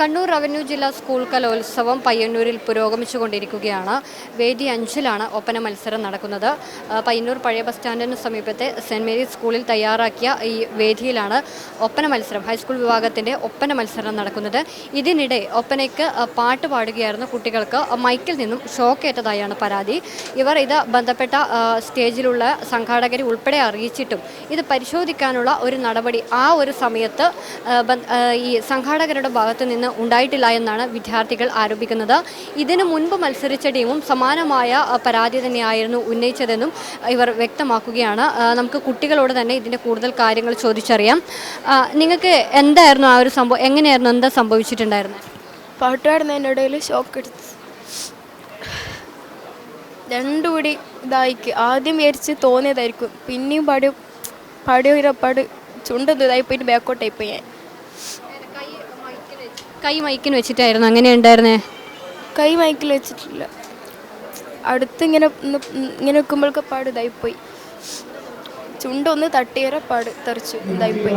Kannur revenue ജില്ലാ school കലോത്സവം പയ്യന്നൂരിൽ പുരോഗമിച്ചുകൊണ്ടിരിക്കുകയാണ്. വേദി അഞ്ചിലാണ് ഒപ്പന മത്സരം നടക്കുന്നത്. പയ്യന്നൂർ പഴയ ബസ് സ്റ്റാൻഡിന് സമീപത്തെ സെന്റ് മേരീസ് സ്കൂളിൽ തയ്യാറാക്കിയ ഈ വേദിയിലാണ് ഒപ്പന മത്സരം ഹൈസ്കൂൾ വിഭാഗത്തിന്റെ ഒപ്പന മത്സരം നടക്കുന്നത്. ഇതിനിടെ ഒപ്പനയ്ക്ക് പാട്ട് പാടുകയായിരുന്ന കുട്ടികൾക്ക് മൈക്കിൽ നിന്നും ഷോക്കേറ്റതായാണ് പരാതി. ഇവർ ഇത് ബന്ധപ്പെട്ട സ്റ്റേജിലുള്ള സംഘാടകരെ ഉൾപ്പെടെ അറിയിച്ചിട്ടും ഇത് പരിശോധിക്കാനുള്ള ഒരു നടപടി ആ ഒരു സമയത്ത് ഈ സംഘാടകരുടെ ഭാഗത്ത് നിന്ന് ഉണ്ടായിട്ടില്ല എന്നാണ് വിദ്യാർത്ഥികൾ ആരോപിക്കുന്നത്. ഇതിനു മുൻപ് മത്സരിച്ച ടീമും സമാനമായ പരാതി തന്നെയായിരുന്നു ഉന്നയിച്ചതെന്നും ഇവർ വ്യക്തമാക്കുകയാണ്. നമുക്ക് കുട്ടികളോട് തന്നെ ഇതിന്റെ കൂടുതൽ കാര്യങ്ങൾ ചോദിച്ചറിയാം. നിങ്ങൾക്ക് എന്തായിരുന്നു ആ ഒരു സംഭവം? എങ്ങനെയായിരുന്നു? എന്താ സംഭവിച്ചിട്ടുണ്ടായിരുന്നത്? പാട്ടുപാടുന്നതിന്റെ ഇടയിൽ ഷോക്ക് എടുത്തു. രണ്ടു കൂടി ഇതായിക്ക്. ആദ്യം വിചാരിച്ച് തോന്നിയതായിരിക്കും. പിന്നെയും പാടി പാടി പാട് ചുണ്ടെന്ന് ഇതായി പോയിട്ട് ബാക്കോട്ടായി പോയി ഞാൻ. കൈ മൈക്കിന് വെച്ചിട്ടായിരുന്നു. അങ്ങനെ ഉണ്ടായിരുന്നേ? കൈ മൈക്കിൽ വെച്ചിട്ടില്ല. അടുത്ത് ഇങ്ങനെ ഇങ്ങനെ വെക്കുമ്പോഴൊക്കെ പാട് ഇതായിപ്പോയി. ചുണ്ടൊന്ന് തട്ടിയേറെ പാട് തെറിച്ചു ഇതായിപ്പോയി.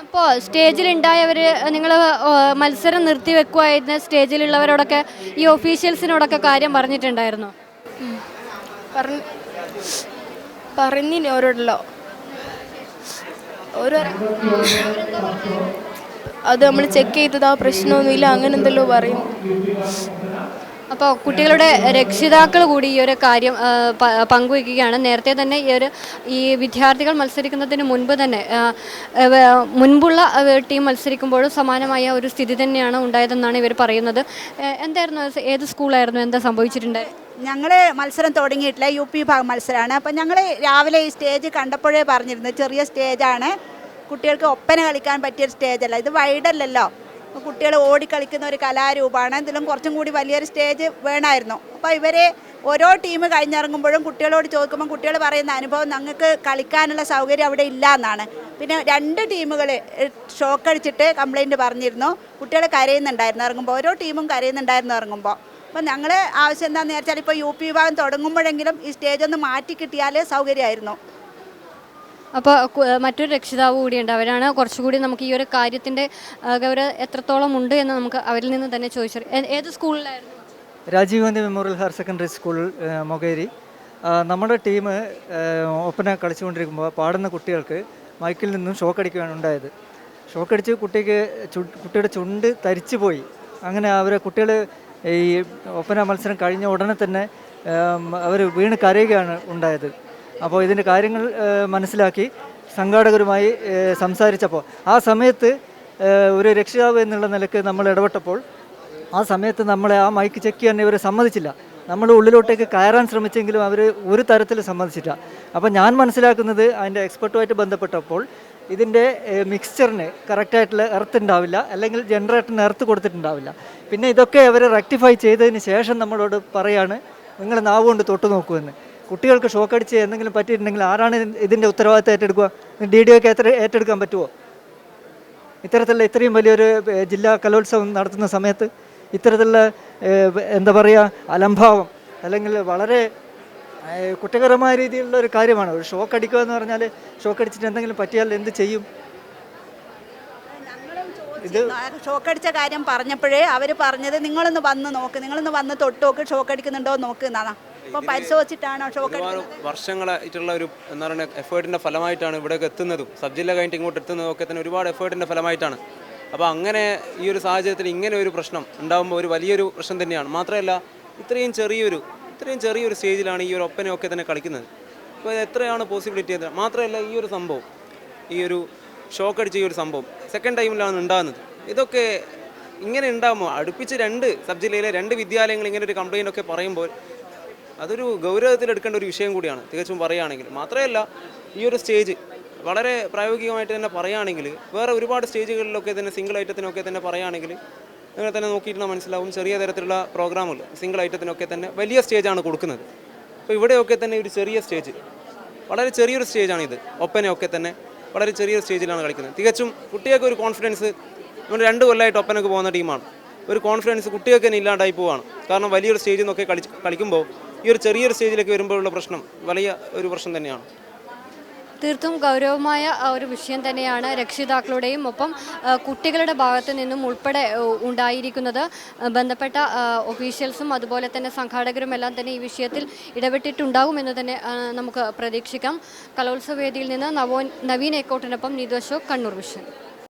അപ്പോൾ സ്റ്റേജിൽ സ്റ്റേജിലുണ്ടായവർ നിങ്ങൾ മത്സരം നിർത്തി വെക്കുമായിരുന്ന സ്റ്റേജിലുള്ളവരോടൊക്കെ ഈ ഒഫീഷ്യൽസിനോടൊക്കെ കാര്യം പറഞ്ഞിട്ടുണ്ടായിരുന്നു? പറഞ്ഞു പറഞ്ഞിന് ഓരോടല്ലോ ഓരോ അത് നമ്മൾ ചെക്ക് ചെയ്തത് ആ പ്രശ്നമൊന്നുമില്ല അങ്ങനെ എന്തെല്ലോ പറയും. അപ്പോൾ കുട്ടികളുടെ രക്ഷിതാക്കൾ കൂടി ഈ ഒരു കാര്യം പങ്കുവയ്ക്കുകയാണ് നേരത്തെ തന്നെ ഈ ഒരു ഈ വിദ്യാർത്ഥികൾ മത്സരിക്കുന്നതിന് മുൻപ് തന്നെ മുൻപുള്ള ടീം മത്സരിക്കുമ്പോഴും സമാനമായ ഒരു സ്ഥിതി തന്നെയാണ് ഉണ്ടായതെന്നാണ് ഇവർ പറയുന്നത്. എന്തായിരുന്നു ഏത് സ്കൂളായിരുന്നു എന്താ സംഭവിച്ചിട്ടുണ്ട് ഞങ്ങൾ മത്സരം തുടങ്ങിയിട്ടില്ല യു പി മത്സരമാണ്. അപ്പം ഞങ്ങൾ രാവിലെ ഈ സ്റ്റേജ് കണ്ടപ്പോഴേ പറഞ്ഞിരുന്നു ചെറിയ സ്റ്റേജാണ്. കുട്ടികൾക്ക് ഒപ്പന കളിക്കാൻ പറ്റിയൊരു സ്റ്റേജല്ല ഇത് വൈഡല്ലല്ലോ കുട്ടികൾ ഓടിക്കളിക്കുന്ന ഒരു കലാരൂപമാണ്. ഇതിലും കുറച്ചും കൂടി വലിയൊരു സ്റ്റേജ് വേണമായിരുന്നു. അപ്പോൾ ഇവരെ ഓരോ ടീം കഴിഞ്ഞിറങ്ങുമ്പോഴും കുട്ടികളോട് ചോദിക്കുമ്പോൾ കുട്ടികൾ പറയുന്ന അനുഭവം ഞങ്ങൾക്ക് കളിക്കാനുള്ള സൗകര്യം അവിടെ ഇല്ല എന്നാണ്. പിന്നെ രണ്ട് ടീമുകൾ ഷോക്കടിച്ചിട്ട് കംപ്ലൈന്റ് പറഞ്ഞിരുന്നു. കുട്ടികൾ കരയുന്നുണ്ടായിരുന്നു ഇറങ്ങുമ്പോൾ ഓരോ ടീമും കരയുന്നുണ്ടായിരുന്നു ഇറങ്ങുമ്പോൾ അപ്പം ഞങ്ങൾ ആവശ്യം എന്താണെന്ന് വെച്ചാൽ ഇപ്പോൾ യു പി വിഭാഗം തുടങ്ങുമ്പോഴെങ്കിലും ഈ സ്റ്റേജ് ഒന്ന് മാറ്റി കിട്ടിയാൽ സൗകര്യമായിരുന്നു. അപ്പോൾ മറ്റൊരു രക്ഷിതാവ് കൂടിയുണ്ട്. അവരാണ് കുറച്ചുകൂടി നമുക്ക് ഈ ഒരു കാര്യത്തിന്റെ ഗൗരവ എത്രത്തോളം ഉണ്ട് എന്ന് നമുക്ക് അവരിൽ നിന്ന് തന്നെ ചോദിച്ചു ഏത് സ്കൂളിലായിരുന്നു? Rajiv Gandhi memorial higher secondary school Mokeri. നമ്മുടെ ടീം ഒപ്പന കളിച്ചുകൊണ്ടിരിക്കുമ്പോൾ പാടുന്ന കുട്ടികൾക്ക് മൈക്കിൽ നിന്നും ഷോക്ക് അടിക്കുകയാണ് ഉണ്ടായത്. ഷോക്ക് അടിച്ച് കുട്ടിക്ക് കുട്ടിയുടെ ചുണ്ട് തരിച്ചു പോയി. അങ്ങനെ അവരെ കുട്ടികൾ ഈ ഒപ്പന മത്സരം കഴിഞ്ഞ ഉടനെ തന്നെ അവർ വീണ് കരയുകയാണ് ഉണ്ടായത്. അപ്പോൾ ഇതിന്റെ കാര്യങ്ങൾ മനസ്സിലാക്കി സംഘാടകരുമായി സംസാരിച്ചപ്പോൾ ആ സമയത്ത് ഒരു രക്ഷിതാവ് എന്നുള്ള നിലയ്ക്ക് നമ്മൾ ഇടപെട്ടപ്പോൾ ആ സമയത്ത് നമ്മളെ ആ മൈക്ക് ചെക്ക് ചെയ്യാൻ ഇവർ സമ്മതിച്ചില്ല. നമ്മൾ ഉള്ളിലോട്ടേക്ക് കയറാൻ ശ്രമിച്ചെങ്കിലും അവർ ഒരു തരത്തിൽ സമ്മതിച്ചില്ല. അപ്പോൾ ഞാൻ മനസ്സിലാക്കുന്നത് അതിന്റെ എക്സ്പെർട്ടുമായിട്ട് ബന്ധപ്പെട്ടപ്പോൾ ഇതിന്റെ മിക്സ്ചറിന് കറക്റ്റായിട്ടുള്ള എർത്ത് ഉണ്ടാവില്ല അല്ലെങ്കിൽ ജനറേറ്ററിന് എർത്ത് കൊടുത്തിട്ടുണ്ടാവില്ല. പിന്നെ ഇതൊക്കെ അവർ റെക്ടിഫൈ ചെയ്തതിന് ശേഷം നമ്മളോട് പറയാണ് നിങ്ങൾ നാവുകൊണ്ട് കൊണ്ട് തൊട്ട് നോക്കുമെന്ന് കുട്ടികൾക്ക് ഷോക്ക് അടിച്ച് എന്തെങ്കിലും പറ്റിയിട്ടുണ്ടെങ്കിൽ ആരാണ് ഇതിന്റെ ഉത്തരവാദിത്തം ഏറ്റെടുക്കുക? ഡി ഡി ഒക്കെ ഏറ്റെടുക്കാൻ പറ്റുമോ ഇത്തരത്തിലുള്ള ഇത്രയും വലിയൊരു ജില്ലാ കലോത്സവം നടത്തുന്ന സമയത്ത് ഇത്തരത്തിലുള്ള എന്താ പറയുക അലംഭാവം അല്ലെങ്കിൽ വളരെ കുറ്റകരമായ രീതിയിലുള്ള ഒരു കാര്യമാണ്. ഒരു ഷോക്ക് അടിക്കുക എന്ന് പറഞ്ഞാൽ ഷോക്ക് അടിച്ചിട്ട് എന്തെങ്കിലും പറ്റിയാൽ എന്ത് ചെയ്യും? ഇത് ഷോക്കടിച്ച കാര്യം പറഞ്ഞപ്പോഴേ അവർ പറഞ്ഞത് നിങ്ങളൊന്ന് വന്ന് നോക്ക്. നിങ്ങളൊന്ന് വന്ന് തൊട്ട് നോക്ക്. ഷോക്ക് അടിക്കുന്നുണ്ടോ നോക്ക് എന്നാണ്. അപ്പം പരിശോധിച്ചിട്ടാണോ ഷോക്ക് വർഷങ്ങളായിട്ടുള്ള ഒരു എന്താ പറയുക എഫേർട്ടിന്റെ ഫലമായിട്ടാണ് ഇവിടെ എത്തുന്നതും. സബ് ജില്ല കഴിഞ്ഞിട്ട് ഇങ്ങോട്ട് എത്തുന്നതും ഒക്കെ തന്നെ ഒരുപാട് എഫേർട്ടിന്റെ ഫലമായിട്ടാണ്. അപ്പോൾ അങ്ങനെ ഈ ഒരു സാഹചര്യത്തിൽ ഇങ്ങനെ ഒരു പ്രശ്നം ഉണ്ടാകുമ്പോൾ ഒരു വലിയൊരു പ്രശ്നം തന്നെയാണ്. മാത്രമല്ല ഇത്രയും ചെറിയൊരു ഇത്രയും ചെറിയൊരു സ്റ്റേജിലാണ് ഈ ഒരു ഒപ്പനയൊക്കെ തന്നെ കളിക്കുന്നത്. അപ്പോൾ ഇത് എത്രയാണ് പോസിബിലിറ്റി എന്ന് മാത്രമല്ല ഈ ഒരു സംഭവം ഈ ഒരു ഷോക്ക് അടിച്ച ഈ ഒരു സംഭവം സെക്കൻഡ് ടൈമിലാണ് ഉണ്ടാകുന്നത്. ഇതൊക്കെ ഇങ്ങനെ ഉണ്ടാകുമ്പോൾ അടുപ്പിച്ച് രണ്ട് സബ് ജില്ലയിലെ രണ്ട് വിദ്യാലയങ്ങൾ ഇങ്ങനെ ഒരു കംപ്ലയിന്റ് ഒക്കെ പറയുമ്പോൾ അതൊരു ഗൗരവത്തിൽ എടുക്കേണ്ട ഒരു വിഷയം കൂടിയാണ്. തികച്ചും പറയുകയാണെങ്കിൽ. മാത്രമല്ല ഈ ഒരു സ്റ്റേജ് വളരെ പ്രായോഗികമായിട്ട് തന്നെ പറയുകയാണെങ്കിൽ വേറെ ഒരുപാട് സ്റ്റേജുകളിലൊക്കെ തന്നെ സിംഗിൾ ഐറ്റത്തിനൊക്കെ തന്നെ പറയുകയാണെങ്കിൽ നിങ്ങൾ തന്നെ നോക്കിയിരുന്നാൽ മനസ്സിലാവും ചെറിയ തരത്തിലുള്ള പ്രോഗ്രാമുകൾ സിംഗിൾ ഐറ്റത്തിനൊക്കെ തന്നെ വലിയ സ്റ്റേജാണ് കൊടുക്കുന്നത്. അപ്പോൾ ഇവിടെയൊക്കെ തന്നെ ഒരു ചെറിയ സ്റ്റേജ്. വളരെ ചെറിയൊരു സ്റ്റേജാണ് ഇത്. ഒപ്പനയൊക്കെ തന്നെ വളരെ ചെറിയ സ്റ്റേജിലാണ് കളിക്കുന്നത്. തികച്ചും കുട്ടികൾക്ക് ഒരു കോൺഫിഡൻസ് നമ്മൾ രണ്ട് കൊല്ലമായിട്ട് ഒപ്പനക്ക് പോകുന്ന ടീമാണ്. ഒരു കോൺഫിഡൻസ് കുട്ടികൾക്ക് തന്നെ ഇല്ലാണ്ടായി പോവാണ്. കാരണം വലിയൊരു സ്റ്റേജിൽ നിന്നൊക്കെ കളി കളിക്കുമ്പോൾ ഈ ഒരു ചെറിയൊരു സ്റ്റേജിലേക്ക് വരുമ്പോഴുള്ള പ്രശ്നം വലിയ ഒരു പ്രശ്നം തന്നെയാണ്. തീർത്തും ഗൗരവമായ ഒരു വിഷയം തന്നെയാണ് രക്ഷിതാക്കളുടെയും ഒപ്പം കുട്ടികളുടെ ഭാഗത്ത് നിന്നും ഉൾപ്പെടെ ഉണ്ടായിരിക്കുന്നത്. ബന്ധപ്പെട്ട ഒഫീഷ്യൽസും അതുപോലെ തന്നെ സംഘാടകരും എല്ലാം തന്നെ ഈ വിഷയത്തിൽ ഇടപെട്ടിട്ടുണ്ടാകുമെന്ന് തന്നെ നമുക്ക് പ്രതീക്ഷിക്കാം. കലോത്സവ വേദിയിൽ നിന്ന് നവോ നവീൻ ഏക്കോട്ടിനൊപ്പം നീതു അശോക് കണ്ണൂർ വിഷൻ.